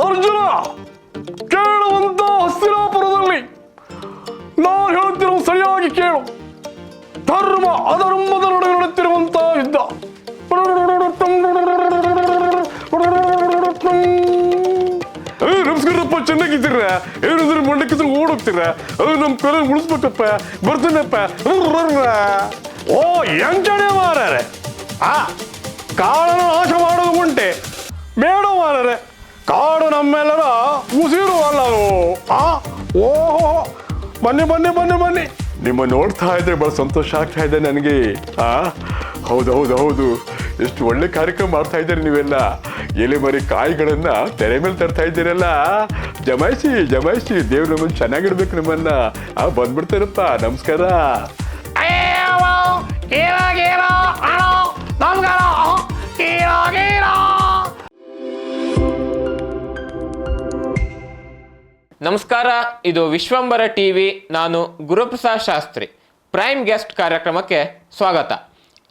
ಅರ್ಜುನ ಕೇಳುವಂತ ಹಸ್ತಿನಾಪುರದಲ್ಲಿ ನಾನು ಹೇಳುತ್ತಿರುವ ಸರಿಯಾಗಿ ಕೇಳು. ಧರ್ಮ ಅಧರ್ಮದ ನಡುವೆ ನಡೆಯುತ್ತಿರುವಂತಹ ಯುದ್ಧ. ಏ, ನಮಸ್ಕಾರಪ್ಪ ಚೆನ್ನಾಗಿದ್ದೀರ? ಏನಿದ್ರೆ ಮಂಡಕ್ಕೆ ಓಡೋಗ್ತೀರ ನಮ್ಮ ಕಲೆ ಉಳಿಸ್ಬೇಕಪ್ಪ. ಬರ್ತೀನಪ್ಪ. ಓ ಎಂಟನೇ ಮಾರರೆ ಆ ಕಾಳನ ನಾಶ ಮಾಡೋದು ಉಂಟೆ ಬೇಡ ಮಾರಾರೆ ಕಾಡು ನಮ್ಮೆಲ್ಲರ ಉಸಿರು ಅಲ್ಲ ಆ? ಓಹೋ. ಬನ್ನಿ ಬನ್ನಿ ಬನ್ನಿ ಬನ್ನಿ. ನಿಮ್ಮ ನೋಡ್ತಾ ಇದ್ರೆ ಬಹಳ ಸಂತೋಷ ಆಗ್ತಾ ಇದೆ ನನಗೆ. ಆ? ಹೌದು ಹೌದು ಹೌದು. ಎಷ್ಟು ಒಳ್ಳೆ ಕಾರ್ಯಕ್ರಮ ಮಾಡ್ತಾ ಇದ್ದೀರಿ ನೀವೆಲ್ಲ. ಎಲೆ ಮರಿ ಕಾಯಿಗಳನ್ನ ತೆರೆ ಮೇಲೆ ತರ್ತಾ ಇದ್ದೀರಲ್ಲ. ಜಮಾಯಿಸಿ ಜಮಾಯಿಸಿ. ದೇವ್ರ ನಮ್ಮನ್ನು ಚೆನ್ನಾಗಿಡ್ಬೇಕು ನಿಮ್ಮನ್ನ. ಆ, ಬಂದ್ಬಿಡ್ತಾರಪ್ಪ. ನಮಸ್ಕಾರ. ನಮಸ್ಕಾರ ಇದು ವಿಶ್ವಂಬರ ಟಿವಿ, ನಾನು ಗುರುಪ್ರಸಾದ್ ಶಾಸ್ತ್ರಿ. ಪ್ರೈಮ್ ಗೆಸ್ಟ್ ಕಾರ್ಯಕ್ರಮಕ್ಕೆ ಸ್ವಾಗತ.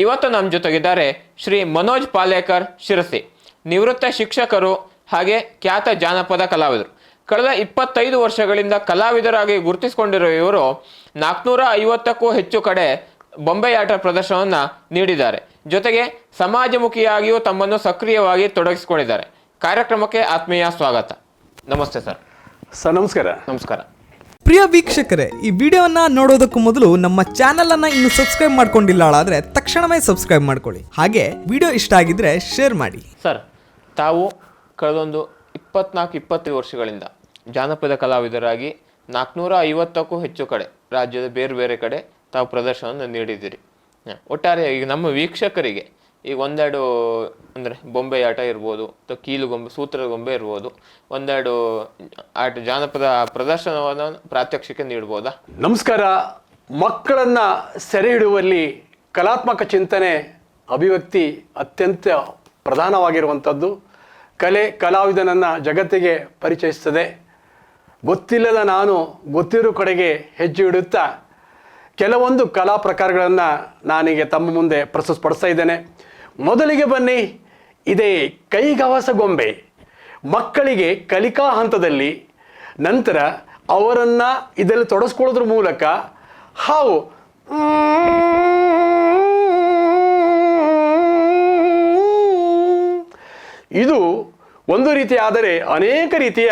ಇವತ್ತು ನಮ್ಮ ಜೊತೆಗಿದ್ದಾರೆ ಶ್ರೀ ಮನೋಜ್ ಪಾಲೇಕರ್ ಶಿರಸಿ, ನಿವೃತ್ತ ಶಿಕ್ಷಕರು ಹಾಗೆ ಖ್ಯಾತ ಜಾನಪದ ಕಲಾವಿದರು. ಕಳೆದ ಇಪ್ಪತ್ತೈದು ವರ್ಷಗಳಿಂದ ಕಲಾವಿದರಾಗಿ ಗುರುತಿಸಿಕೊಂಡಿರುವ ಇವರು ನಾಲ್ಕುನೂರ ಐವತ್ತಕ್ಕೂ ಹೆಚ್ಚು ಕಡೆ ಬೊಂಬೆಯಾಟ ಪ್ರದರ್ಶನವನ್ನು ನೀಡಿದ್ದಾರೆ. ಜೊತೆಗೆ ಸಮಾಜಮುಖಿಯಾಗಿಯೂ ತಮ್ಮನ್ನು ಸಕ್ರಿಯವಾಗಿ ತೊಡಗಿಸಿಕೊಂಡಿದ್ದಾರೆ. ಕಾರ್ಯಕ್ರಮಕ್ಕೆ ಆತ್ಮೀಯ ಸ್ವಾಗತ. ನಮಸ್ತೆ ಸರ್. ಸರ್ ನಮಸ್ಕಾರ. ನಮಸ್ಕಾರ. ಪ್ರಿಯ ವೀಕ್ಷಕರೇ ಈ ವಿಡಿಯೋವನ್ನ ನೋಡೋದಕ್ಕೂ ಮೊದಲು ನಮ್ಮ ಚಾನೆಲ್ ಅನ್ನ ಇನ್ನು ಸಬ್ಸ್ಕ್ರೈಬ್ ಮಾಡ್ಕೊಂಡಿಲ್ಲ ಆದ್ರೆ ತಕ್ಷಣವೇ ಸಬ್ಸ್ಕ್ರೈಬ್ ಮಾಡ್ಕೊಳ್ಳಿ. ಹಾಗೆ ವಿಡಿಯೋ ಇಷ್ಟ ಆಗಿದ್ರೆ ಶೇರ್ ಮಾಡಿ. ಸರ್ ತಾವು ಕಳೆದೊಂದು ಇಪ್ಪತ್ನಾಲ್ಕು ಇಪ್ಪತ್ತೈದು ವರ್ಷಗಳಿಂದ ಜಾನಪದ ಕಲಾವಿದರಾಗಿ ನಾಲ್ಕುನೂರ ಐವತ್ತಕ್ಕೂ ಹೆಚ್ಚು ಕಡೆ ರಾಜ್ಯದ ಬೇರೆ ಬೇರೆ ಕಡೆ ತಾವು ಪ್ರದರ್ಶನವನ್ನು ನೀಡಿದ್ದೀರಿ. ಹ, ಒಟ್ಟಾರೆ ಈಗ ನಮ್ಮ ವೀಕ್ಷಕರಿಗೆ ಈಗ ಒಂದೆರಡು, ಅಂದರೆ ಬೊಂಬೆ ಆಟ ಇರ್ಬೋದು, ಅಥವಾ ಸೂತ್ರದ ಗೊಂಬೆ ಇರ್ಬೋದು, ಒಂದೆರಡು ಆಟ, ಜಾನಪದ ಪ್ರದರ್ಶನವನ್ನು ಪ್ರಾತ್ಯಕ್ಷಿಕೆ ನೀಡ್ಬೋದಾ? ನಮಸ್ಕಾರ. ಮಕ್ಕಳನ್ನು ಸೆರೆ ಹಿಡುವಲ್ಲಿ ಕಲಾತ್ಮಕ ಚಿಂತನೆ, ಅಭಿವ್ಯಕ್ತಿ ಅತ್ಯಂತ ಪ್ರಧಾನವಾಗಿರುವಂಥದ್ದು. ಕಲೆ ಕಲಾವಿದನನ್ನು ಜಗತ್ತಿಗೆ ಪರಿಚಯಿಸ್ತದೆ. ಗೊತ್ತಿಲ್ಲದ ನಾನು ಗೊತ್ತಿರೋ ಕಡೆಗೆ ಹೆಜ್ಜೆ ಇಡುತ್ತಾ, ಕೆಲವೊಂದು ಕಲಾ ಪ್ರಕಾರಗಳನ್ನು ನಾನೀಗ ತಮ್ಮ ಮುಂದೆ ಪ್ರಸ್ತುತಪಡಿಸ್ತಾ ಇದ್ದೇನೆ. ಮೊದಲಿಗೆ ಬನ್ನಿ. ಇದೇ ಕೈಗವಸ ಗೊಂಬೆ. ಮಕ್ಕಳಿಗೆ ಕಲಿಕಾ ಹಂತದಲ್ಲಿ ನಂತರ ಅವರನ್ನು ಇದರಲ್ಲಿ ತೊಡಸ್ಕೊಳ್ಳೋದ್ರ ಮೂಲಕ ಹಾವು ಇದು ಒಂದು ರೀತಿಯಾದರೆ ಅನೇಕ ರೀತಿಯ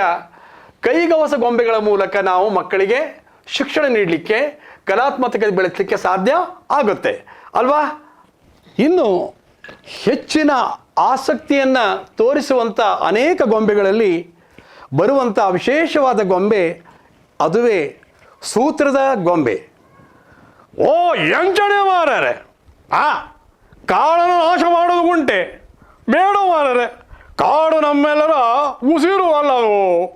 ಕೈಗವಸ ಗೊಂಬೆಗಳ ಮೂಲಕ ನಾವು ಮಕ್ಕಳಿಗೆ ಶಿಕ್ಷಣ ನೀಡಲಿಕ್ಕೆ, ಕಲಾತ್ಮಕತೆ ಬೆಳೆಸಲಿಕ್ಕೆ ಸಾಧ್ಯ ಆಗುತ್ತೆ. ಅಲ್ವಾ? ಇನ್ನು ಹೆಚ್ಚಿನ ಆಸಕ್ತಿಯನ್ನು ತೋರಿಸುವಂಥ ಅನೇಕ ಗೊಂಬೆಗಳಲ್ಲಿ ಬರುವಂಥ ವಿಶೇಷವಾದ ಗೊಂಬೆ ಅದುವೇ ಸೂತ್ರದ ಗೊಂಬೆ. ಓ, ಎಂಚಣೆ ಮಾರರೆ. ಆ, ಕಾಡನ್ನು ನಾಶ ಮಾಡೋದು ಗುಂಟೆ ಬೇಡ ಮಾರರೆ. ಕಾಡು ನಮ್ಮೆಲ್ಲರ ಉಸಿರು ಅಲ್ಲ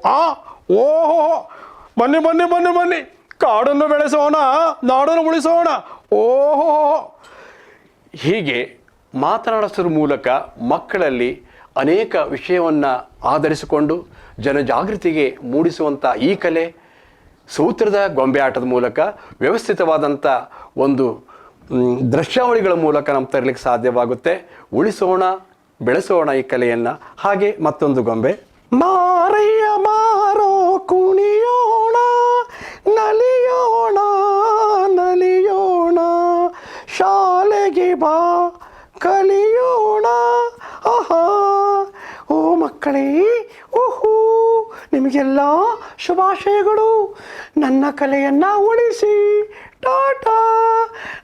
ಆ, ಓಹೋ, ಬನ್ನಿ ಬನ್ನಿ ಬನ್ನಿ ಬನ್ನಿ. ಕಾಡನ್ನು ಬೆಳೆಸೋಣ, ನಾಡನ್ನು ಉಳಿಸೋಣ. ಓಹೋ, ಹೀಗೆ ಮಾತನಾಡಿಸೋದ್ರ ಮೂಲಕ ಮಕ್ಕಳಲ್ಲಿ ಅನೇಕ ವಿಷಯವನ್ನು ಆಧರಿಸಿಕೊಂಡು ಜನಜಾಗೃತಿಗೆ ಮೂಡಿಸುವಂಥ ಈ ಕಲೆ ಸೂತ್ರದ ಗೊಂಬೆ ಆಟದ ಮೂಲಕ ವ್ಯವಸ್ಥಿತವಾದಂಥ ಒಂದು ದೃಶ್ಯಾವಳಿಗಳ ಮೂಲಕ ನಮ್ಮ ತರಲಿಕ್ಕೆ ಸಾಧ್ಯವಾಗುತ್ತೆ. ಉಳಿಸೋಣ, ಬೆಳೆಸೋಣ ಈ ಕಲೆಯನ್ನು. ಹಾಗೆ ಮತ್ತೊಂದು ಗೊಂಬೆ. ಮಾರಯ್ಯ ಮಾರೋ, ಕುಣಿಯೋಣ, ನಲಿಯೋಣ ನಲಿಯೋಣ. ಶಾಲೆಗೆ ಬಾ ಮಕ್ಕಳೇ, ಓಹೋ, ನಿಮಗೆಲ್ಲ ಶುಭಾಶಯಗಳು. ನನ್ನ ಕಲೆಯನ್ನು ಉಳಿಸಿ. ಟಾಟಾ,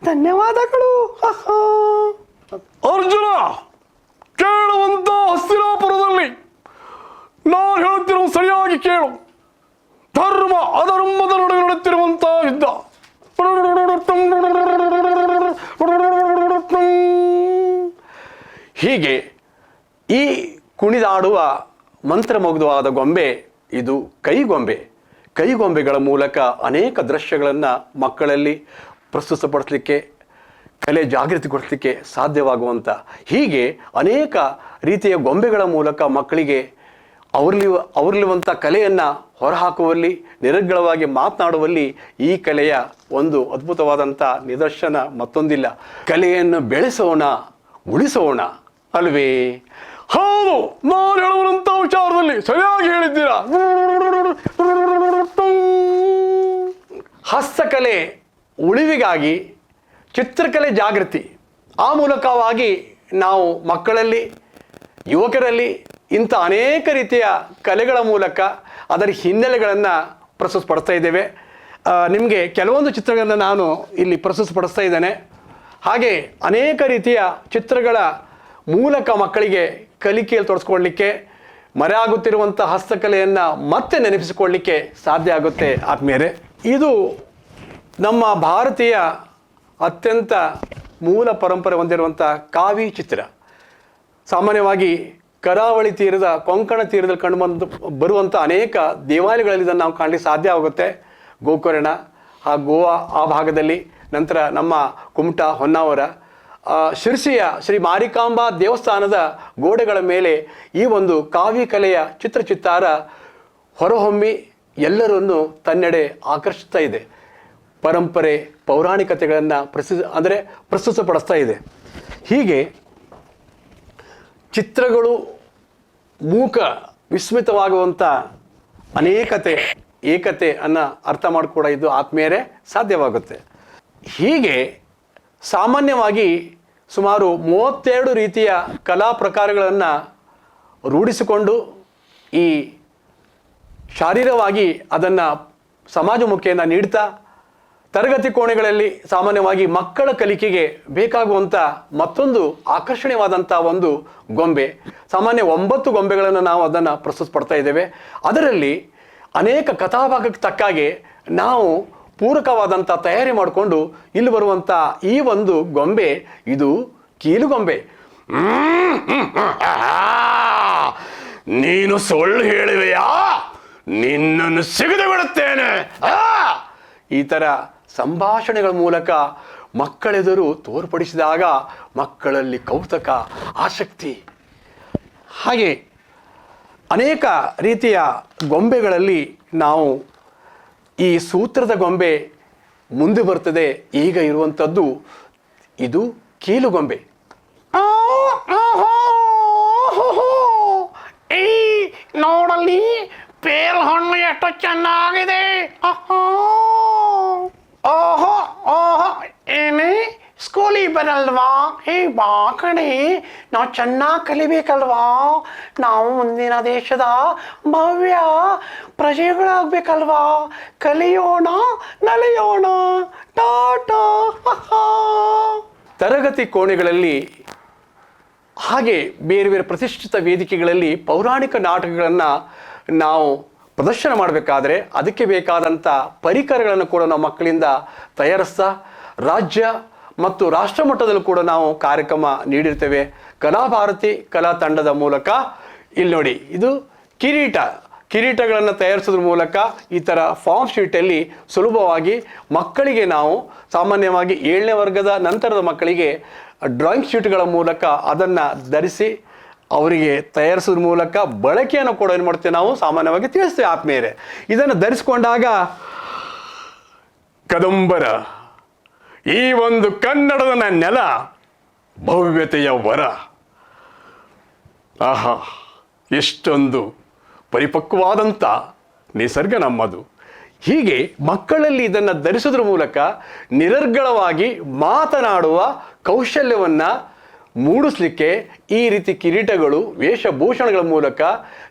ಧನ್ಯವಾದಗಳು. ಅರ್ಜುನ, ಕೇಳುವಂತ ಹಸ್ತಿನಾಪುರದಲ್ಲಿ ನಾನು ಹೇಳುತ್ತಿರುವ ಸರಿಯಾಗಿ ಕೇಳು. ಧರ್ಮ, ಅಧರ್ಮದ ನಡುವೆ ನಡೆಯುತ್ತಿರುವಂತಹ ಯುದ್ಧ. ಹೀಗೆ ಈ ಕುಣಿದಾಡುವ ಮಂತ್ರಮುಗ್ಧವಾದ ಗೊಂಬೆ, ಇದು ಕೈಗೊಂಬೆ ಕೈಗೊಂಬೆಗಳ ಮೂಲಕ ಅನೇಕ ದೃಶ್ಯಗಳನ್ನು ಮಕ್ಕಳಲ್ಲಿ ಪ್ರಸ್ತುತಪಡಿಸಲಿಕ್ಕೆ, ಕಲೆ ಜಾಗೃತಿಗೊಳಿಸಲಿಕ್ಕೆ ಸಾಧ್ಯವಾಗುವಂಥ ಹೀಗೆ ಅನೇಕ ರೀತಿಯ ಗೊಂಬೆಗಳ ಮೂಲಕ ಮಕ್ಕಳಿಗೆ ಅವರಲ್ಲಿ ಅವರಲ್ಲಿರುವಂಥ ಕಲೆಯನ್ನು ಹೊರಹಾಕುವಲ್ಲಿ, ನಿರರ್ಗಳವಾಗಿ ಮಾತನಾಡುವಲ್ಲಿ ಈ ಕಲೆಯ ಒಂದು ಅದ್ಭುತವಾದಂಥ ನಿದರ್ಶನ ಮತ್ತೊಂದಿಲ್ಲ. ಕಲೆಯನ್ನು ಬೆಳೆಸೋಣ, ಉಳಿಸೋಣ, ಅಲ್ವೇ? ಹೌದು, ನಾನು ಹೇಳುವಂತ ವಿಚಾರದಲ್ಲಿ ಸರಿಯಾಗಿ ಹೇಳಿದ್ದೀರಾ? ಹಸ್ತಕಲೆ ಉಳಿವಿಗಾಗಿ, ಚಿತ್ರಕಲೆ ಜಾಗೃತಿ, ಆ ಮೂಲಕವಾಗಿ ನಾವು ಮಕ್ಕಳಲ್ಲಿ, ಯುವಕರಲ್ಲಿ ಇಂಥ ಅನೇಕ ರೀತಿಯ ಕಲೆಗಳ ಮೂಲಕ ಅದರ ಹಿನ್ನೆಲೆಗಳನ್ನು ಪ್ರಸ್ತುತಪಡಿಸ್ತಾ ಇದ್ದೇವೆ. ನಿಮಗೆ ಕೆಲವೊಂದು ಚಿತ್ರಗಳನ್ನು ನಾನು ಇಲ್ಲಿ ಪ್ರಸ್ತುತಪಡಿಸ್ತಾ ಇದ್ದೇನೆ. ಹಾಗೆ ಅನೇಕ ರೀತಿಯ ಚಿತ್ರಗಳ ಮೂಲಕ ಮಕ್ಕಳಿಗೆ ಕಲಿಕೆಯಲ್ಲಿ ತೊಡಸ್ಕೊಳ್ಳಿಕ್ಕೆ ಮರೆಯಾಗುತ್ತಿರುವಂಥ ಹಸ್ತಕಲೆಯನ್ನು ಮತ್ತೆ ನೆನಪಿಸಿಕೊಳ್ಳಿಕ್ಕೆ ಸಾಧ್ಯ ಆಗುತ್ತೆ ಆತ್ಮೀಯರೇ. ಇದು ನಮ್ಮ ಭಾರತೀಯ ಅತ್ಯಂತ ಮೂಲ ಪರಂಪರೆ ಹೊಂದಿರುವಂಥ ಕಾವಿ ಚಿತ್ರ. ಸಾಮಾನ್ಯವಾಗಿ ಕರಾವಳಿ ತೀರದ, ಕೊಂಕಣ ತೀರದಲ್ಲಿ ಕಂಡುಬಂದು ಬರುವಂಥ ಅನೇಕ ದೇವಾಲಯಗಳಲ್ಲಿ ಇದನ್ನು ನಾವು ಕಾಣಲಿಕ್ಕೆ ಸಾಧ್ಯ ಆಗುತ್ತೆ. ಗೋಕರ್ಣ ಆ ಗೋವಾ ಆ ಭಾಗದಲ್ಲಿ. ನಂತರ ನಮ್ಮ ಕುಮಟಾ ಹೊನ್ನಾವರ ಶಿರ್ಸಿಯ ಶ್ರೀ ಮಾರಿಕಾಂಬಾ ದೇವಸ್ಥಾನದ ಗೋಡೆಗಳ ಮೇಲೆ ಈ ಒಂದು ಕಾವಿ ಕಲೆಯ ಚಿತ್ರಚಿತ್ತಾರ ಹೊರಹೊಮ್ಮಿ ಎಲ್ಲರನ್ನು ತನ್ನೆಡೆ ಆಕರ್ಷಿಸ್ತಾ ಇದೆ. ಪರಂಪರೆ, ಪೌರಾಣಿಕತೆಗಳನ್ನು ಪ್ರಸ್ತುತ ಅಂದರೆ ಪ್ರಸ್ತುತಪಡಿಸ್ತಾ ಇದೆ. ಹೀಗೆ ಚಿತ್ರಗಳು ಮೂಕ ವಿಸ್ಮಿತವಾಗುವಂಥ ಅನೇಕತೆ, ಏಕತೆ ಅನ್ನ ಅರ್ಥ ಮಾಡಿಕೊಡ ಇದು ಆತ್ಮೀಯರೇ ಸಾಧ್ಯವಾಗುತ್ತೆ. ಹೀಗೆ ಸಾಮಾನ್ಯವಾಗಿ ಸುಮಾರು ಮೂವತ್ತೆರಡು ರೀತಿಯ ಕಲಾ ಪ್ರಕಾರಗಳನ್ನು ರೂಢಿಸಿಕೊಂಡು ಈ ಶಾರೀರವಾಗಿ ಅದನ್ನು ಸಮಾಜಮುಖಿಯನ್ನು ನೀಡ್ತಾ, ತರಗತಿ ಕೋಣೆಗಳಲ್ಲಿ ಸಾಮಾನ್ಯವಾಗಿ ಮಕ್ಕಳ ಕಲಿಕೆಗೆ ಬೇಕಾಗುವಂಥ ಮತ್ತೊಂದು ಆಕರ್ಷಣೀಯವಾದಂಥ ಒಂದು ಗೊಂಬೆ. ಸಾಮಾನ್ಯ ಒಂಬತ್ತು ಗೊಂಬೆಗಳನ್ನು ನಾವು ಅದನ್ನು ಪ್ರಸ್ತುತಪಡ್ತಾ ಇದ್ದೇವೆ. ಅದರಲ್ಲಿ ಅನೇಕ ಕಥಾಭಾಗಕ್ಕೆ ತಕ್ಕಾಗೆ ನಾವು ಪೂರಕವಾದಂಥ ತಯಾರಿ ಮಾಡಿಕೊಂಡು ಇಲ್ಲಿ ಬರುವಂಥ ಈ ಒಂದು ಗೊಂಬೆ ಇದು ಕೀಲುಗೊಂಬೆ ಗೊಂಬೆ. ಹ್ಮ್, ಹ್ಮ್, ನೀನು ಸುಳ್ಳು ಹೇಳಿವೆಯಾ? ನಿನ್ನನ್ನು ಸಿಗದೆ ಬಿಡುತ್ತೇನೆ ಈ ಥರ ಸಂಭಾಷಣೆಗಳ ಮೂಲಕ ಮಕ್ಕಳೆದುರು ತೋರ್ಪಡಿಸಿದಾಗ ಮಕ್ಕಳಲ್ಲಿ ಕೌತಕ ಆಸಕ್ತಿ. ಹಾಗೆ ಅನೇಕ ರೀತಿಯ ಗೊಂಬೆಗಳಲ್ಲಿ ನಾವು ಈ ಸೂತ್ರದ ಗೊಂಬೆ ಮುಂದೆ ಬರ್ತದೆ ಈಗ ಇರುವಂಥದ್ದು ಇದು ಕೀಲುಗೊಂಬೆ. ಈ ನೋಡಲ್ಲಿ ಪೇಲ್ ಹಣ್ಣು ಎಷ್ಟು ಚೆನ್ನಾಗಿದೆ. ಓಹೋ ಓಹೋ ಏನೇ ಸ್ಕೂಲಿಗೆ ಬರಲ್ವಾ? ಹೇ, ಬಾ ಕಣೆ. ನಾವು ಚೆನ್ನಾಗಿ ಕಲಿಬೇಕಲ್ವಾ? ನಾವು ಮುಂದಿನ ದೇಶದ ಭವ್ಯ ಪ್ರಜೆಗಳಾಗಬೇಕಲ್ವಾ? ಕಲಿಯೋಣ, ನಲಿಯೋಣ. ಟಾಟಾ. ತರಗತಿ ಕೋಣೆಗಳಲ್ಲಿ, ಹಾಗೆ ಬೇರೆ ಬೇರೆ ಪ್ರತಿಷ್ಠಿತ ವೇದಿಕೆಗಳಲ್ಲಿ ಪೌರಾಣಿಕ ನಾಟಕಗಳನ್ನು ನಾವು ಪ್ರದರ್ಶನ ಮಾಡಬೇಕಾದ್ರೆ ಅದಕ್ಕೆ ಬೇಕಾದಂಥ ಪರಿಕರಗಳನ್ನು ಕೂಡ ನಾವು ಮಕ್ಕಳಿಂದ ತಯಾರಿಸ್ತಾ, ರಾಜ್ಯ ಮತ್ತು ರಾಷ್ಟ್ರ ಮಟ್ಟದಲ್ಲೂ ಕೂಡ ನಾವು ಕಾರ್ಯಕ್ರಮ ನೀಡಿರ್ತೇವೆ. ಕಲಾಭಾರತಿ ಕಲಾ ತಂಡದ ಮೂಲಕ ಇಲ್ಲಿ ನೋಡಿ, ಇದು ಕಿರೀಟ, ಕಿರೀಟಗಳನ್ನು ತಯಾರಿಸೋದ್ರ ಮೂಲಕ ಈ ಥರ ಫಾರ್ಮ್ ಶೀಟಲ್ಲಿ ಸುಲಭವಾಗಿ ಮಕ್ಕಳಿಗೆ ನಾವು ಸಾಮಾನ್ಯವಾಗಿ ಏಳನೇ ವರ್ಗದ ನಂತರದ ಮಕ್ಕಳಿಗೆ ಡ್ರಾಯಿಂಗ್ ಶೀಟ್ಗಳ ಮೂಲಕ ಅದನ್ನು ಧರಿಸಿ ಅವರಿಗೆ ತಯಾರಿಸೋದ್ರ ಮೂಲಕ ಬಳಕೆಯನ್ನು ಕೂಡ ಏನು ಮಾಡ್ತೇವೆ ನಾವು ಸಾಮಾನ್ಯವಾಗಿ ತಿಳಿಸ್ತೇವೆ ಆತ್ಮೀಯರೇ. ಇದನ್ನು ಧರಿಸ್ಕೊಂಡಾಗ ಕದಂಬರ ಈ ಒಂದು ಕನ್ನಡದ ನೆಲ ಭವ್ಯತೆಯ ವರ. ಆಹಾ, ಎಷ್ಟೊಂದು ಪರಿಪಕ್ವವಾದಂಥ ನಿಸರ್ಗ ನಮ್ಮದು. ಹೀಗೆ ಮಕ್ಕಳಲ್ಲಿ ಇದನ್ನು ಧರಿಸೋದ್ರ ಮೂಲಕ ನಿರರ್ಗಳವಾಗಿ ಮಾತನಾಡುವ ಕೌಶಲ್ಯವನ್ನು ಮೂಡಿಸ್ಲಿಕ್ಕೆ ಈ ರೀತಿ ಕಿರೀಟಗಳು, ವೇಷಭೂಷಣಗಳ ಮೂಲಕ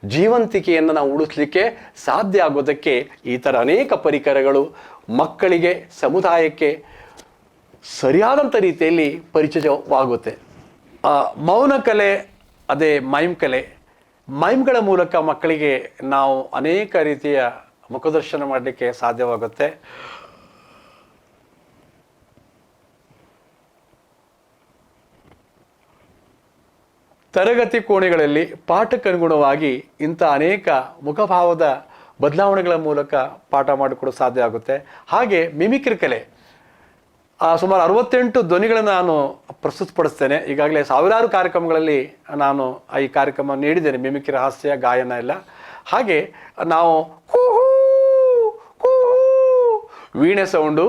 ಜೀವಂತಿಕೆಯನ್ನು ನಾವು ಉಳಿಸ್ಲಿಕ್ಕೆ ಸಾಧ್ಯ ಆಗೋದಕ್ಕೆ ಈ ಥರ ಅನೇಕ ಪರಿಕರಗಳು ಮಕ್ಕಳಿಗೆ, ಸಮುದಾಯಕ್ಕೆ ಸರಿಯಾದಂಥ ರೀತಿಯಲ್ಲಿ ಪರಿಚಯವಾಗುತ್ತೆ. ಮೌನ ಕಲೆ, ಅದೇ ಮೈಮ್ ಕಲೆ, ಮೈಮ್ಗಳ ಮೂಲಕ ಮಕ್ಕಳಿಗೆ ನಾವು ಅನೇಕ ರೀತಿಯ ಮುಖದರ್ಶನ ಮಾಡಲಿಕ್ಕೆ ಸಾಧ್ಯವಾಗುತ್ತೆ. ತರಗತಿ ಕೋಣೆಗಳಲ್ಲಿ ಪಾಠಕ್ಕನುಗುಣವಾಗಿ ಇಂಥ ಅನೇಕ ಮುಖಭಾವದ ಬದಲಾವಣೆಗಳ ಮೂಲಕ ಪಾಠ ಮಾಡಿಕೊಡೋ ಸಾಧ್ಯ ಆಗುತ್ತೆ. ಹಾಗೆ ಮಿಮಿಕ್ರಿ ಕಲೆ ಸುಮಾರು ಅರವತ್ತೆಂಟು ಧ್ವನಿಗಳನ್ನು ನಾನು ಪ್ರಸ್ತುತಪಡಿಸ್ತೇನೆ. ಈಗಾಗಲೇ ಸಾವಿರಾರು ಕಾರ್ಯಕ್ರಮಗಳಲ್ಲಿ ನಾನು ಈ ಕಾರ್ಯಕ್ರಮ ನೀಡಿದ್ದೇನೆ. ಮಿಮಿಕಿ ರಹಸ್ಯ, ಗಾಯನ ಎಲ್ಲ. ಹಾಗೆ ನಾವು ಕೂಹು ಕೂಹು ವೀಣೆ ಸೌಂಡು.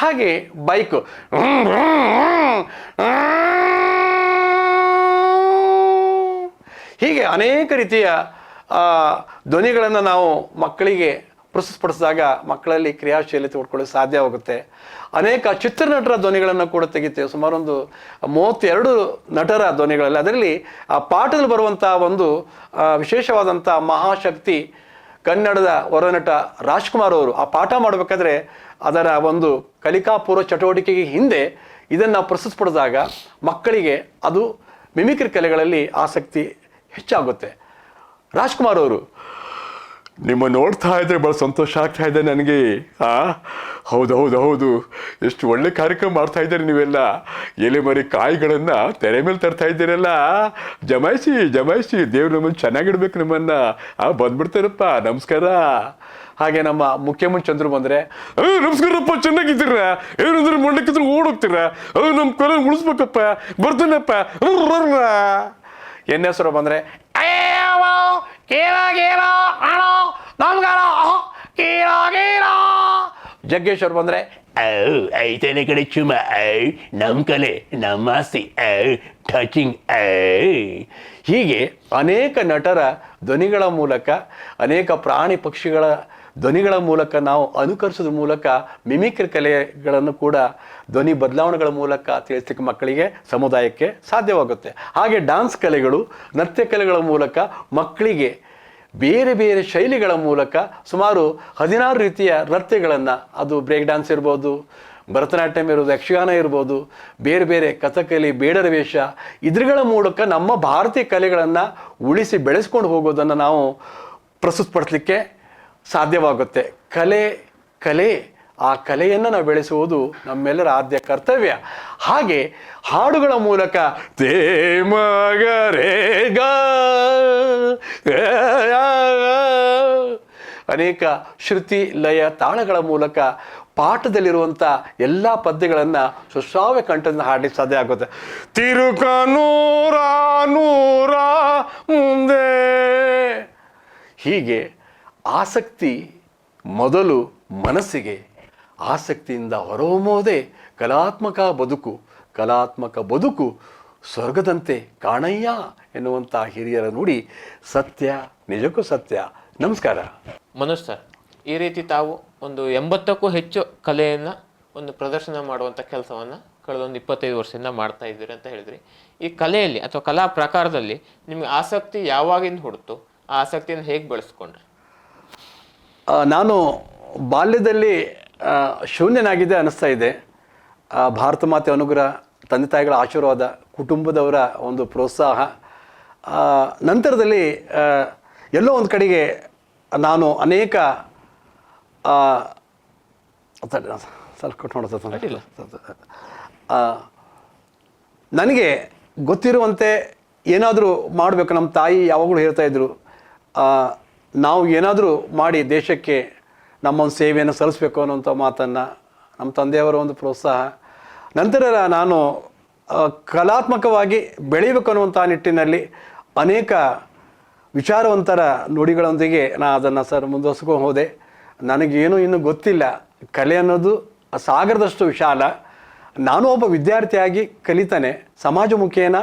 ಹಾಗೆ ಬೈಕು. ಹೀಗೆ ಅನೇಕ ರೀತಿಯ ಧ್ವನಿಗಳನ್ನು ನಾವು ಮಕ್ಕಳಿಗೆ ಪ್ರಸ್ತುತಪಡಿಸಿದಾಗ ಮಕ್ಕಳಲ್ಲಿ ಕ್ರಿಯಾಶೀಲತೆ ಉಟ್ಕೊಳ್ಳೋಕೆ ಸಾಧ್ಯವಾಗುತ್ತೆ ಅನೇಕ ಚಿತ್ರನಟರ ಧ್ವನಿಗಳನ್ನು ಕೂಡ ತೆಗಿತೇವೆ. ಸುಮಾರು ಒಂದು ಮೂವತ್ತೆರಡು ನಟರ ಧ್ವನಿಗಳಲ್ಲಿ ಅದರಲ್ಲಿ, ಆ, ಪಾಠದಲ್ಲಿ ಬರುವಂಥ ಒಂದು ವಿಶೇಷವಾದಂಥ ಮಹಾಶಕ್ತಿ ಕನ್ನಡದ ಹೊರನಟ ರಾಜ್ಕುಮಾರ್ ಅವರು ಆ ಪಾಠ ಮಾಡಬೇಕಾದ್ರೆ ಅದರ ಒಂದು ಕಲಿಕಾಪೂರ್ವ ಚಟುವಟಿಕೆಗೆ ಹಿಂದೆ ಇದನ್ನು ಪ್ರಸ್ತುತಪಡಿಸಿದಾಗ ಮಕ್ಕಳಿಗೆ ಅದು ಮಿಮಿಕ್ರಿ ಕಲೆಗಳಲ್ಲಿ ಆಸಕ್ತಿ ಹೆಚ್ಚಾಗುತ್ತೆ. ರಾಜ್ಕುಮಾರ್ ಅವರು. ನಿಮ್ಮ ನೋಡ್ತಾ ಇದ್ರೆ ಭಾಳ ಸಂತೋಷ ಆಗ್ತಾ ಇದೆ ನನಗೆ. ಆ? ಹೌದು ಹೌದು ಹೌದು. ಎಷ್ಟು ಒಳ್ಳೆ ಕಾರ್ಯಕ್ರಮ ಮಾಡ್ತಾ ಇದ್ದೀರಿ ನೀವೆಲ್ಲ. ಎಲೆ ಮರಿ ಕಾಯಿಗಳನ್ನು ತೆರೆ ಮೇಲೆ ತರ್ತಾ ಇದ್ದೀರಲ್ಲ. ಜಮಾಯಿಸಿ ಜಮಾಯಿಸಿ. ದೇವ್ರು ನಮ್ಮನ್ನು ಚೆನ್ನಾಗಿಡ್ಬೇಕು ನಿಮ್ಮನ್ನು. ಆ, ಬಂದ್ಬಿಡ್ತಾರಪ್ಪ. ನಮಸ್ಕಾರ. ಹಾಗೆ ನಮ್ಮ ಮುಖ್ಯಮಂತ್ರಿ ಚಂದ್ರು ಬಂದರೆ ನಮಸ್ಕಾರಪ್ಪ, ಚೆನ್ನಾಗಿದ್ದೀರ? ಏನಾದ್ರು ಮಂಡಕ್ಕಿದ್ರು ಓಡೋಗ್ತೀರ? ಅದು ನಮ್ಮ ಕೊಲೆ ಉಳಿಸ್ಬೇಕಪ್ಪ. ಬರ್ತೀನಪ್ಪ. ಎನ್ ಹೆಸರು ಬಂದರೆ ಜಗ್ಗೇಶ್ ಅವ್ರು ಬಂದರೆ, ಔ ಐತನೆ ಕಡೆ ಚುಮ ಐ ನಮ್ ಕಲೆ, ನಮ್ಮ ಆಸ್ತಿ ಐ ಟಚಿಂಗ್ ಐ ಹೀಗೆ ಅನೇಕ ನಟರ ಧ್ವನಿಗಳ ಮೂಲಕ ಅನೇಕ ಪ್ರಾಣಿ ಪಕ್ಷಿಗಳ ಧ್ವನಿಗಳ ಮೂಲಕ ನಾವು ಅನುಕರಿಸೋದ್ರ ಮೂಲಕ ಮಿಮಿಕ್ರಿ ಕಲೆಗಳನ್ನು ಕೂಡ ಧ್ವನಿ ಬದಲಾವಣೆಗಳ ಮೂಲಕ ತಿಳಿಸ್ಲಿಕ್ಕೆ ಮಕ್ಕಳಿಗೆ ಸಮುದಾಯಕ್ಕೆ ಸಾಧ್ಯವಾಗುತ್ತೆ. ಹಾಗೆ ಡಾನ್ಸ್ ಕಲೆಗಳು, ನೃತ್ಯ ಕಲೆಗಳ ಮೂಲಕ ಮಕ್ಕಳಿಗೆ ಬೇರೆ ಬೇರೆ ಶೈಲಿಗಳ ಮೂಲಕ ಸುಮಾರು ಹದಿನಾರು ರೀತಿಯ ನೃತ್ಯಗಳನ್ನು, ಅದು ಬ್ರೇಕ್ ಡ್ಯಾನ್ಸ್ ಇರ್ಬೋದು, ಭರತನಾಟ್ಯಂ ಇರ್ಬೋದು, ಯಕ್ಷಗಾನ ಇರ್ಬೋದು, ಬೇರೆ ಬೇರೆ ಕಥಕಲಿ ಬೇಡರ ವೇಷ ಇದ್ರಗಳ ಮೂಲಕ ನಮ್ಮ ಭಾರತೀಯ ಕಲೆಗಳನ್ನು ಉಳಿಸಿ ಬೆಳೆಸ್ಕೊಂಡು ಹೋಗೋದನ್ನು ನಾವು ಪ್ರಸ್ತುತಪಡಿಸಲಿಕ್ಕೆ ಸಾಧ್ಯವಾಗುತ್ತೆ. ಕಲೆ ಕಲೆ, ಆ ಕಲೆಯನ್ನು ನಾವು ಬೆಳೆಸುವುದು ನಮ್ಮೆಲ್ಲರ ಆದ್ಯ ಕರ್ತವ್ಯ. ಹಾಗೆ ಹಾಡುಗಳ ಮೂಲಕ ತೇ ಮಗರೇಗ ಅನೇಕ ಶ್ರುತಿ, ಲಯ, ತಾಳಗಳ ಮೂಲಕ ಪಾಠದಲ್ಲಿರುವಂಥ ಎಲ್ಲ ಪದ್ಯಗಳನ್ನು ಸುಶ್ರಾವ್ಯ ಕಂಠದಿಂದ ಹಾಡಲಿಕ್ಕೆ ಸಾಧ್ಯ ಆಗುತ್ತೆ. ತಿರುಕ ನೂರ ನೂರ ಮುಂದೆ ಹೀಗೆ ಆಸಕ್ತಿ ಮೊದಲು ಮನಸ್ಸಿಗೆ, ಆಸಕ್ತಿಯಿಂದ ಹೊರಹೊಮ್ಮೋದೇ ಕಲಾತ್ಮಕ ಬದುಕು. ಕಲಾತ್ಮಕ ಬದುಕು ಸ್ವರ್ಗದಂತೆ ಕಾಣಯ್ಯ ಎನ್ನುವಂಥ ಹಿರಿಯರ ನುಡಿ ಸತ್ಯ, ನಿಜಕ್ಕೂ ಸತ್ಯ. ನಮಸ್ಕಾರ. ಮನೋಜ್ ಸರ್, ಈ ರೀತಿ ತಾವು ಒಂದು ಎಂಬತ್ತಕ್ಕೂ ಹೆಚ್ಚು ಕಲೆಯನ್ನು ಒಂದು ಪ್ರದರ್ಶನ ಮಾಡುವಂಥ ಕೆಲಸವನ್ನು ಕಳೆದ ಒಂದು ಇಪ್ಪತ್ತೈದು ವರ್ಷದಿಂದ ಮಾಡ್ತಾ ಇದ್ದೀರಿ ಅಂತ ಹೇಳಿದ್ರಿ. ಈ ಕಲೆಯಲ್ಲಿ ಅಥವಾ ಕಲಾ ಪ್ರಕಾರದಲ್ಲಿ ನಿಮಗೆ ಆಸಕ್ತಿ ಯಾವಾಗಿಂದ ಹುಡ್ತು ಆ ಆಸಕ್ತಿಯನ್ನು ಹೇಗೆ ಬೆಳೆಸ್ಕೊಂಡ್ರಿ? ನಾನು ಬಾಲ್ಯದಲ್ಲಿ ಶೂನ್ಯನಾಗಿದ್ದೆ ಅನ್ನಿಸ್ತಾ ಇದೆ. ಭಾರತ ಮಾತೆ ಅನುಗ್ರಹ ತಂದೆ ತಾಯಿಗಳ ಆಶೀರ್ವಾದ ಕುಟುಂಬದವರ ಒಂದು ಪ್ರೋತ್ಸಾಹ. ನಂತರದಲ್ಲಿ ಎಲ್ಲೋ ಒಂದು ಕಡೆಗೆ ನಾನು ಅನೇಕ ನನಗೆ ಗೊತ್ತಿರುವಂತೆ ಏನಾದರೂ ಮಾಡಬೇಕು. ನಮ್ಮ ತಾಯಿ ಯಾವಾಗಲೂ ಹೇಳ್ತಾ ಆ, ನಾವು ಏನಾದರೂ ಮಾಡಿ ದೇಶಕ್ಕೆ ನಮ್ಮ ಒಂದು ಸೇವೆಯನ್ನು ಸಲ್ಲಿಸಬೇಕು ಅನ್ನೋಂಥ ಮಾತನ್ನು ನಮ್ಮ ತಂದೆಯವರ ಒಂದು ಪ್ರೋತ್ಸಾಹ. ನಂತರ ನಾನು ಕಲಾತ್ಮಕವಾಗಿ ಬೆಳೀಬೇಕು ಅನ್ನುವಂಥ ನಿಟ್ಟಿನಲ್ಲಿ ಅನೇಕ ವಿಚಾರವಂತರ ನುಡಿಗಳೊಂದಿಗೆ ನಾನು ಅದನ್ನು ಸರ್ ಮುಂದುವರ್ಸ್ಕೊಂಡು ಹೋದೆ. ನನಗೇನು ಇನ್ನೂ ಗೊತ್ತಿಲ್ಲ. ಕಲೆ ಅನ್ನೋದು ಸಾಗರದಷ್ಟು ವಿಶಾಲ. ನಾನು ಒಬ್ಬ ವಿದ್ಯಾರ್ಥಿಯಾಗಿ ಕಲಿತಾನೆ. ಸಮಾಜಮುಖೇನ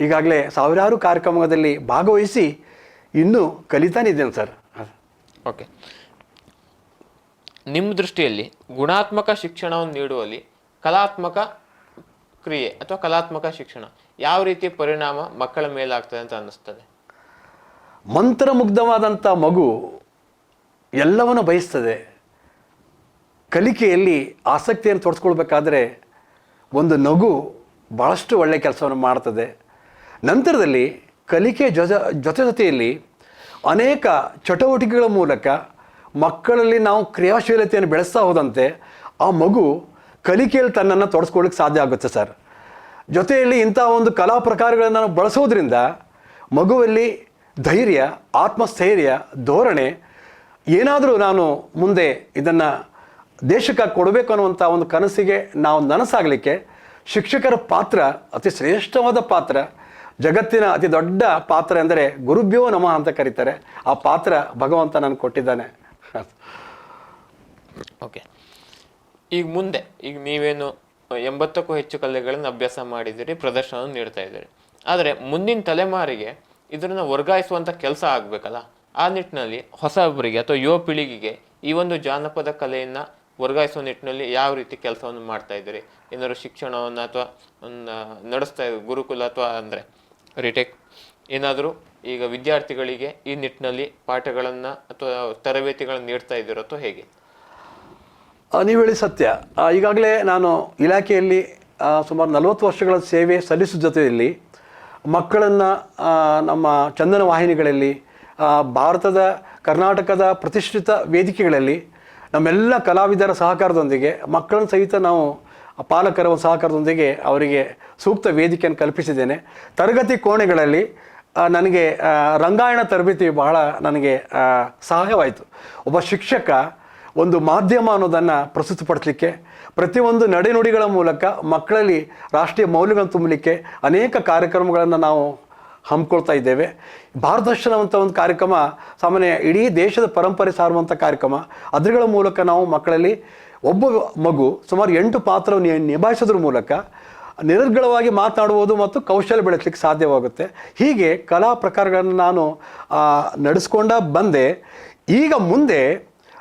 ಈಗಾಗಲೇ ಸಾವಿರಾರು ಕಾರ್ಯಕ್ರಮದಲ್ಲಿ ಭಾಗವಹಿಸಿ ಇನ್ನೂ ಕಲಿತಾನೆ ಇದ್ದೇನೆ ಸರ್. ಓಕೆ ನಿಮ್ಮ ದೃಷ್ಟಿಯಲ್ಲಿ ಗುಣಾತ್ಮಕ ಶಿಕ್ಷಣವನ್ನು ನೀಡುವಲ್ಲಿ ಕಲಾತ್ಮಕ ಕ್ರಿಯೆ ಅಥವಾ ಕಲಾತ್ಮಕ ಶಿಕ್ಷಣ ಯಾವ ರೀತಿ ಪರಿಣಾಮ ಮಕ್ಕಳ ಮೇಲಾಗ್ತದೆ ಅಂತ ಅನ್ನಿಸ್ತದೆ? ಮಂತ್ರಮುಗ್ಧವಾದಂಥ ಮಗು ಎಲ್ಲವನ್ನು ಬಯಸ್ತದೆ. ಕಲಿಕೆಯಲ್ಲಿ ಆಸಕ್ತಿಯನ್ನು ತೋರಿಸ್ಕೊಳ್ಬೇಕಾದ್ರೆ ಒಂದು ನಗು ಭಾಳಷ್ಟು ಒಳ್ಳೆಯ ಕೆಲಸವನ್ನು ಮಾಡ್ತದೆ. ನಂತರದಲ್ಲಿ ಕಲಿಕೆ ಜೊತೆ ಜೊತೆ ಜೊತೆಯಲ್ಲಿ ಅನೇಕ ಚಟುವಟಿಕೆಗಳ ಮೂಲಕ ಮಕ್ಕಳಲ್ಲಿ ನಾವು ಕ್ರಿಯಾಶೀಲತೆಯನ್ನು ಬೆಳೆಸ್ತಾ ಹೋದಂತೆ ಆ ಮಗು ಕಲಿಕೆಯಲ್ಲಿ ತನ್ನನ್ನು ತೊಡಸ್ಕೊಳ್ಳಿಕ್ಕೆ ಸಾಧ್ಯ ಆಗುತ್ತೆ ಸರ್. ಜೊತೆಯಲ್ಲಿ ಇಂಥ ಒಂದು ಕಲಾ ಪ್ರಕಾರಗಳನ್ನು ನಾವು ಬಳಸೋದ್ರಿಂದ ಮಗುವಲ್ಲಿ ಧೈರ್ಯ, ಆತ್ಮಸ್ಥೈರ್ಯ, ಧೋರಣೆ ಏನಾದರೂ ನಾನು ಮುಂದೆ ಇದನ್ನು ದೇಶಕ್ಕೆ ಕೊಡಬೇಕು ಅನ್ನುವಂಥ ಒಂದು ಕನಸಿಗೆ ನಾವು ನನಸಾಗಲಿಕ್ಕೆ ಶಿಕ್ಷಕರ ಪಾತ್ರ ಅತಿ ಶ್ರೇಷ್ಠವಾದ ಪಾತ್ರ ಜಗತ್ತಿನ ಅತಿ ದೊಡ್ಡ ಪಾತ್ರ ಎಂದರೆ ಗುರುಭ್ಯೋ ನಮಃ ಅಂತ ಕರೀತಾರೆ. ಆ ಪಾತ್ರ ಭಗವಂತ ನಾನು ಕೊಟ್ಟಿದ್ದಾನೆ. ಓಕೆ. ಈಗ ಮುಂದೆ, ಈಗ ನೀವೇನು ಎಂಬತ್ತಕ್ಕೂ ಹೆಚ್ಚು ಕಲೆಗಳನ್ನು ಅಭ್ಯಾಸ ಮಾಡಿದ್ದೀರಿ ಪ್ರದರ್ಶನ ನೀಡ್ತಾ ಇದ್ದೀರಿ. ಆದರೆ ಮುಂದಿನ ತಲೆಮಾರಿಗೆ ಇದನ್ನು ವರ್ಗಾಯಿಸುವಂಥ ಕೆಲಸ ಆಗಬೇಕಲ್ಲ? ಆ ನಿಟ್ಟಿನಲ್ಲಿ ಹೊಸಬರಿಗೆ ಅಥವಾ ಯುವ ಪೀಳಿಗೆಗೆ ಈ ಒಂದು ಜಾನಪದ ಕಲೆಯನ್ನು ವರ್ಗಾಯಿಸುವ ನಿಟ್ಟಿನಲ್ಲಿ ಯಾವ ರೀತಿ ಕೆಲಸವನ್ನು ಮಾಡ್ತಾ ಇದ್ದೀರಿ? ಏನಾದ್ರು ಶಿಕ್ಷಣವನ್ನು ಅಥವಾ ನಡೆಸ್ತಾ ಗುರುಕುಲ ಅಥವಾ ಅಂದರೆ? ರಿಟೇಕ್. ಏನಾದರೂ ಈಗ ವಿದ್ಯಾರ್ಥಿಗಳಿಗೆ ಈ ನಿಟ್ಟಿನಲ್ಲಿ ಪಾಠಗಳನ್ನು ಅಥವಾ ತರಬೇತಿಗಳನ್ನು ನೀಡ್ತಾ ಇದ್ದೀರೋ ಅಥವಾ ಹೇಗೆ? ನೀವು ಹೇಳಿ ಸತ್ಯ. ಈಗಾಗಲೇ ನಾನು ಇಲಾಖೆಯಲ್ಲಿ ಸುಮಾರು ನಲವತ್ತು ವರ್ಷಗಳ ಸೇವೆ ಸಲ್ಲಿಸುವ ಜೊತೆಯಲ್ಲಿ ಮಕ್ಕಳನ್ನು ನಮ್ಮ ಚಂದನ ವಾಹಿನಿಗಳಲ್ಲಿ ಭಾರತದ, ಕರ್ನಾಟಕದ ಪ್ರತಿಷ್ಠಿತ ವೇದಿಕೆಗಳಲ್ಲಿ ನಮ್ಮೆಲ್ಲ ಕಲಾವಿದರ ಸಹಕಾರದೊಂದಿಗೆ ಮಕ್ಕಳನ್ನು ಸಹಿತ ನಾವು ಪಾಲಕರ ಒಂದು ಸಹಕಾರದೊಂದಿಗೆ ಅವರಿಗೆ ಸೂಕ್ತ ವೇದಿಕೆಯನ್ನು ಕಲ್ಪಿಸಿದ್ದೇನೆ. ತರಗತಿ ಕೋಣೆಗಳಲ್ಲಿ ನನಗೆ ರಂಗಾಯಣ ತರಬೇತಿ ಬಹಳ ನನಗೆ ಸಹಾಯವಾಯಿತು. ಒಬ್ಬ ಶಿಕ್ಷಕ ಒಂದು ಮಾಧ್ಯಮ ಅನ್ನೋದನ್ನು ಪ್ರಸ್ತುತಪಡಿಸಲಿಕ್ಕೆ, ಪ್ರತಿಯೊಂದು ನಡೆನುಡಿಗಳ ಮೂಲಕ ಮಕ್ಕಳಲ್ಲಿ ರಾಷ್ಟ್ರೀಯ ಮೌಲ್ಯಗಳನ್ನು ತುಂಬಲಿಕ್ಕೆ ಅನೇಕ ಕಾರ್ಯಕ್ರಮಗಳನ್ನು ನಾವು ಹಮ್ಮಿಕೊಳ್ತಾ ಇದ್ದೇವೆ. ಭಾರತದರ್ಶನ ಅಂತ ಒಂದು ಕಾರ್ಯಕ್ರಮ, ಸಾಮಾನ್ಯ ಇಡೀ ದೇಶದ ಪರಂಪರೆ ಸಾರುವಂಥ ಕಾರ್ಯಕ್ರಮ. ಅದರ ಮೂಲಕ ನಾವು ಮಕ್ಕಳಲ್ಲಿ ಒಬ್ಬ ಮಗು ಸುಮಾರು ಎಂಟು ಪಾತ್ರವನ್ನು ನಿಭಾಯಿಸೋದ್ರ ಮೂಲಕ ನಿರರ್ಗಳವಾಗಿ ಮಾತನಾಡುವುದು ಮತ್ತು ಕೌಶಲ್ಯ ಬೆಳೆಸಲಿಕ್ಕೆ ಸಾಧ್ಯವಾಗುತ್ತೆ. ಹೀಗೆ ಕಲಾ ಪ್ರಕಾರಗಳನ್ನು ನಾನು ನಡೆಸ್ಕೊಂಡ ಬಂದೆ. ಈಗ ಮುಂದೆ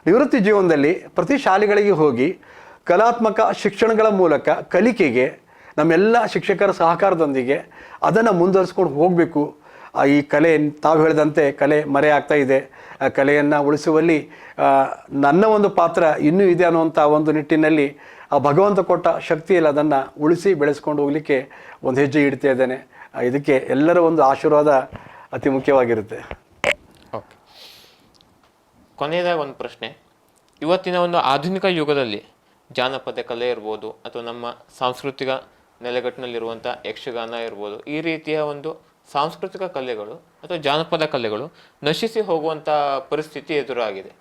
ನಿವೃತ್ತಿ ಜೀವನದಲ್ಲಿ ಪ್ರತಿ ಶಾಲೆಗಳಿಗೆ ಹೋಗಿ ಕಲಾತ್ಮಕ ಶಿಕ್ಷಣಗಳ ಮೂಲಕ ಕಲಿಕೆಗೆ, ನಮ್ಮೆಲ್ಲ ಶಿಕ್ಷಕರ ಸಹಕಾರದೊಂದಿಗೆ ಅದನ್ನು ಮುಂದುವರಿಸ್ಕೊಂಡು ಹೋಗಬೇಕು. ಈ ಕಲೆ ತಾವು ಹೇಳಿದಂತೆ ಕಲೆ ಮರೆ ಆಗ್ತಾ ಇದೆ. ಕಲೆಯನ್ನು ಉಳಿಸುವಲ್ಲಿ ನನ್ನ ಒಂದು ಪಾತ್ರ ಇನ್ನೂ ಇದೆ ಅನ್ನುವಂಥ ಒಂದು ನಿಟ್ಟಿನಲ್ಲಿ, ಆ, ಭಗವಂತ ಕೊಟ್ಟ ಶಕ್ತಿಯಲ್ಲಿ ಅದನ್ನು ಉಳಿಸಿ ಬೆಳೆಸ್ಕೊಂಡು ಹೋಗಲಿಕ್ಕೆ ಒಂದು ಹೆಜ್ಜೆ ಇಡ್ತಾ ಇದ್ದೇನೆ. ಇದಕ್ಕೆ ಎಲ್ಲರ ಒಂದು ಆಶೀರ್ವಾದ ಅತಿ ಮುಖ್ಯವಾಗಿರುತ್ತೆ. ಓಕೆ. ಕೊನೆಯದಾಗ ಒಂದು ಪ್ರಶ್ನೆ. ಇವತ್ತಿನ ಒಂದು ಆಧುನಿಕ ಯುಗದಲ್ಲಿ ಜಾನಪದ ಕಲೆ ಇರ್ಬೋದು, ಅಥವಾ ನಮ್ಮ ಸಾಂಸ್ಕೃತಿಕ ನೆಲೆಗಟ್ಟಿನಲ್ಲಿರುವಂಥ ಯಕ್ಷಗಾನ ಇರ್ಬೋದು, ಈ ರೀತಿಯ ಒಂದು ಸಾಂಸ್ಕೃತಿಕ ಕಲೆಗಳು ಅಥವಾ ಜಾನಪದ ಕಲೆಗಳು ನಶಿಸಿ ಹೋಗುವಂಥ ಪರಿಸ್ಥಿತಿ ಎದುರಾಗಿದೆ.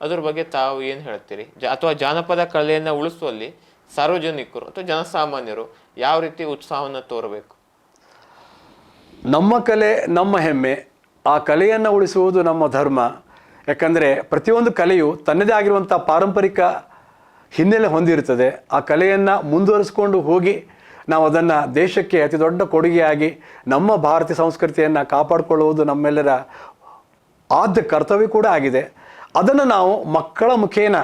ಅದ್ರ ಬಗ್ಗೆ ತಾವು ಏನು ಹೇಳ್ತೀರಿ? ಜ, ಅಥವಾ ಜಾನಪದ ಕಲೆಯನ್ನು ಉಳಿಸುವಲ್ಲಿ ಸಾರ್ವಜನಿಕರು ಅಥವಾ ಜನಸಾಮಾನ್ಯರು ಯಾವ ರೀತಿ ಉತ್ಸಾಹವನ್ನು ತೋರಬೇಕು? ನಮ್ಮ ಕಲೆ, ನಮ್ಮ ಹೆಮ್ಮೆ, ಆ ಕಲೆಯನ್ನು ಉಳಿಸುವುದು ನಮ್ಮ ಧರ್ಮ. ಯಾಕಂದರೆ ಪ್ರತಿಯೊಂದು ಕಲೆಯು ತನ್ನದೇ ಆಗಿರುವಂಥ ಪಾರಂಪರಿಕ ಹಿನ್ನೆಲೆ ಹೊಂದಿರುತ್ತದೆ. ಆ ಕಲೆಯನ್ನು ಮುಂದುವರಿಸ್ಕೊಂಡು ಹೋಗಿ ನಾವು ಅದನ್ನು ದೇಶಕ್ಕೆ ಅತಿ ದೊಡ್ಡ ಕೊಡುಗೆಯಾಗಿ ನಮ್ಮ ಭಾರತೀಯ ಸಂಸ್ಕೃತಿಯನ್ನು ಕಾಪಾಡಿಕೊಳ್ಳುವುದು ನಮ್ಮೆಲ್ಲರ ಆದ್ಯ ಕರ್ತವ್ಯ ಕೂಡ ಆಗಿದೆ. ಅದನ್ನು ನಾವು ಮಕ್ಕಳ ಮುಖೇನ,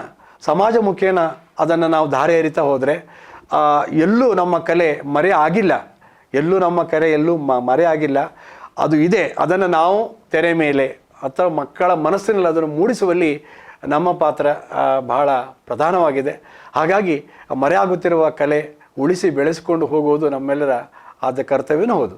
ಸಮಾಜ ಮುಖೇನ ಅದನ್ನು ನಾವು ಧಾರೆ ಎರಿತಾ ಹೋದರೆ ಎಲ್ಲೂ ನಮ್ಮ ಕಲೆ ಮರೆ ಆಗಿಲ್ಲ. ಎಲ್ಲೂ ನಮ್ಮ ಕಲೆ ಎಲ್ಲೂ ಮ, ಮರೆ ಆಗಿಲ್ಲ. ಅದು ಇದೆ. ಅದನ್ನು ನಾವು ತೆರೆ ಮೇಲೆ ಅಥವಾ ಮಕ್ಕಳ ಮನಸ್ಸಿನಲ್ಲಿ ಅದನ್ನು ಮೂಡಿಸುವಲ್ಲಿ ನಮ್ಮ ಪಾತ್ರ ಬಹಳ ಪ್ರಧಾನವಾಗಿದೆ. ಹಾಗಾಗಿ ಮರೆಯಾಗುತ್ತಿರುವ ಕಲೆ ಉಳಿಸಿ ಬೆಳೆಸಿಕೊಂಡು ಹೋಗುವುದು ನಮ್ಮೆಲ್ಲರ ಆದ ಕರ್ತವ್ಯನೂ ಹೌದು.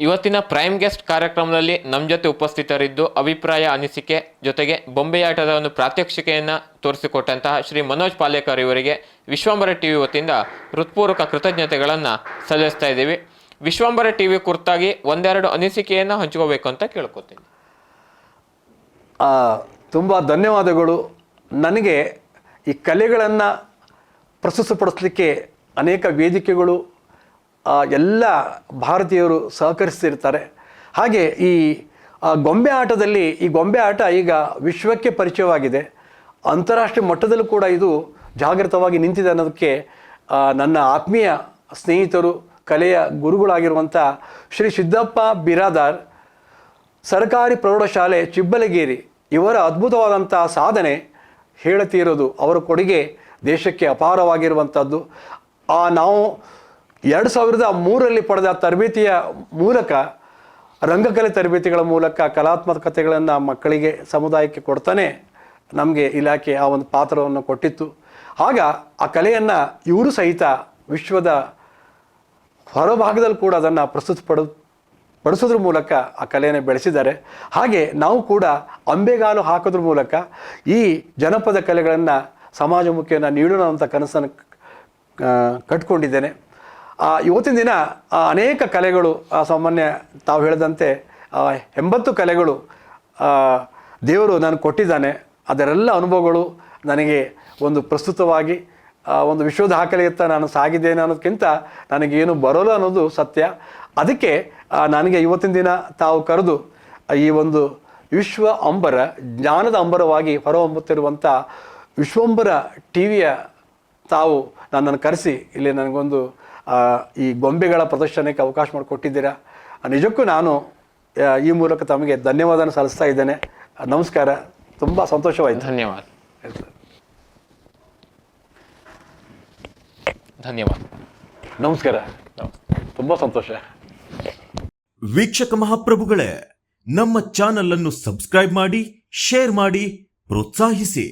ಇವತ್ತಿನ ಪ್ರೈಮ್ ಗೆಸ್ಟ್ ಕಾರ್ಯಕ್ರಮದಲ್ಲಿ ನಮ್ಮ ಜೊತೆ ಉಪಸ್ಥಿತರಿದ್ದು ಅಭಿಪ್ರಾಯ ಅನಿಸಿಕೆ ಜೊತೆಗೆ ಬೊಂಬೆಯಾಟದ ಒಂದು ಪ್ರಾತ್ಯಕ್ಷಿಕೆಯನ್ನು ತೋರಿಸಿಕೊಟ್ಟಂತಹ ಶ್ರೀ ಮನೋಜ್ ಪಾಲೇಕರ್ ಇವರಿಗೆ ವಿಶ್ವಂಬರ ಟಿವಿ ವತಿಯಿಂದ ಹೃತ್ಪೂರ್ವಕ ಕೃತಜ್ಞತೆಗಳನ್ನು ಸಲ್ಲಿಸ್ತಾ ಇದ್ದೀವಿ. ವಿಶ್ವಂಬರ ಟಿವಿ ಕುರಿತಾಗಿ ಒಂದೆರಡು ಅನಿಸಿಕೆಯನ್ನು ಹಂಚ್ಕೋಬೇಕು ಅಂತ ಕೇಳ್ಕೊತೀನಿ. ತುಂಬ ಧನ್ಯವಾದಗಳು. ನನಗೆ ಈ ಕಲೆಗಳನ್ನು ಪ್ರಸ್ತುತಪಡಿಸಲಿಕ್ಕೆ ಅನೇಕ ವೇದಿಕೆಗಳು ಎಲ್ಲ ಭಾರತೀಯರು ಸಹಕರಿಸ್ತಿರ್ತಾರೆ. ಹಾಗೆ ಈ ಗೊಂಬೆ ಆಟದಲ್ಲಿ, ಈ ಗೊಂಬೆ ಆಟ ಈಗ ವಿಶ್ವಕ್ಕೆ ಪರಿಚಯವಾಗಿದೆ. ಅಂತಾರಾಷ್ಟ್ರೀಯ ಮಟ್ಟದಲ್ಲೂ ಕೂಡ ಇದು ಜಾಗೃತವಾಗಿ ನಿಂತಿದೆ ಅನ್ನೋದಕ್ಕೆ ನನ್ನ ಆತ್ಮೀಯ ಸ್ನೇಹಿತರು, ಕಲೆಯ ಗುರುಗಳಾಗಿರುವಂಥ ಶ್ರೀ ಸಿದ್ದಪ್ಪ ಬಿರಾದಾರ್, ಸರ್ಕಾರಿ ಪ್ರೌಢಶಾಲೆ ಚಿಬ್ಬಲಗೇರಿ, ಇವರ ಅದ್ಭುತವಾದಂಥ ಸಾಧನೆ ಹೇಳುತ್ತಿರೋದು ಅವರ ಕೊಡುಗೆ ದೇಶಕ್ಕೆ ಅಪಾರವಾಗಿರುವಂಥದ್ದು. ಆ ನಾವು ಎರಡು ಸಾವಿರದ ಮೂರರಲ್ಲಿ ಪಡೆದ ತರಬೇತಿಯ ಮೂಲಕ, ರಂಗಕಲೆ ತರಬೇತಿಗಳ ಮೂಲಕ ಕಲಾತ್ಮಕತೆಗಳನ್ನು ಮಕ್ಕಳಿಗೆ ಸಮುದಾಯಕ್ಕೆ ಕೊಡ್ತಾನೆ ನಮಗೆ ಇಲಾಖೆ ಆ ಒಂದು ಪಾತ್ರವನ್ನು ಕೊಟ್ಟಿತ್ತು. ಆಗ ಆ ಕಲೆಯನ್ನು ಇವರು ಸಹಿತ ವಿಶ್ವದ ಹೊರಭಾಗದಲ್ಲಿ ಕೂಡ ಅದನ್ನು ಪ್ರಸ್ತುತಪಡ ಪಡಿಸೋದ್ರ ಮೂಲಕ ಆ ಕಲೆಯನ್ನು ಬೆಳೆಸಿದ್ದಾರೆ. ಹಾಗೆ ನಾವು ಕೂಡ ಅಂಬೆಗಾಲು ಹಾಕೋದ್ರ ಮೂಲಕ ಈ ಜನಪದ ಕಲೆಗಳನ್ನು ಸಮಾಜಮುಖಿಯನ್ನು ನೀಡೋಣ ಅಂತ ಕನಸನ್ನು ಕಟ್ಕೊಂಡಿದ್ದೇನೆ. ಇವತ್ತಿನ ದಿನ ಅನೇಕ ಕಲೆಗಳು ಸಾಮಾನ್ಯ ತಾವು ಹೇಳಿದಂತೆ ಎಂಬತ್ತು ಕಲೆಗಳು ದೇವರು ನಾನು ಕೊಟ್ಟಿದ್ದಾನೆ. ಅದರೆಲ್ಲ ಅನುಭವಗಳು ನನಗೆ ಒಂದು ಪ್ರಸ್ತುತವಾಗಿ ಒಂದು ವಿಶ್ವದ ದಾಖಲೆಯತ್ತ ನಾನು ಸಾಗಿದ್ದೇನೆ ಅನ್ನೋದಕ್ಕಿಂತ ನನಗೇನು ಬರೋಲ್ಲ ಅನ್ನೋದು ಸತ್ಯ. ಅದಕ್ಕೆ ನನಗೆ ಇವತ್ತಿನ ದಿನ ತಾವು ಕರೆದು, ಈ ಒಂದು ವಿಶ್ವ ಅಂಬರ, ಜ್ಞಾನದ ಅಂಬರವಾಗಿ ಹೊರಹೊಮ್ಮುತ್ತಿರುವಂಥ ವಿಶ್ವಂಬರ ಟಿ ವಿಯ ತಾವು ನನ್ನನ್ನು ಕರೆಸಿ ಇಲ್ಲಿ ನನಗೊಂದು ಆ, ಈ ಗೊಂಬೆಗಳ ಪ್ರದರ್ಶನಕ್ಕೆ ಅವಕಾಶ ಮಾಡಿಕೊಟ್ಟಿದ್ದೀರಾ. ನಿಜಕ್ಕೂ ನಾನು ಈ ಮೂಲಕ ತಮಗೆ ಧನ್ಯವಾದನ ಸಲ್ಲಿಸ್ತಾ ಇದ್ದೇನೆ. ನಮಸ್ಕಾರ. ತುಂಬ ಸಂತೋಷವಾಯಿತು. ಧನ್ಯವಾದ. ಧನ್ಯವಾದ. ನಮಸ್ಕಾರ. ತುಂಬ ಸಂತೋಷ. ವೀಕ್ಷಕ ಮಹಾಪ್ರಭುಗಳೇ ನಮ್ಮ ಚಾನಲ್ ಅನ್ನು ಸಬ್ಸ್ಕ್ರೈಬ್ ಮಾಡಿ ಶೇರ್ ಮಾಡಿ ಪ್ರೋತ್ಸಾಹಿಸಿ.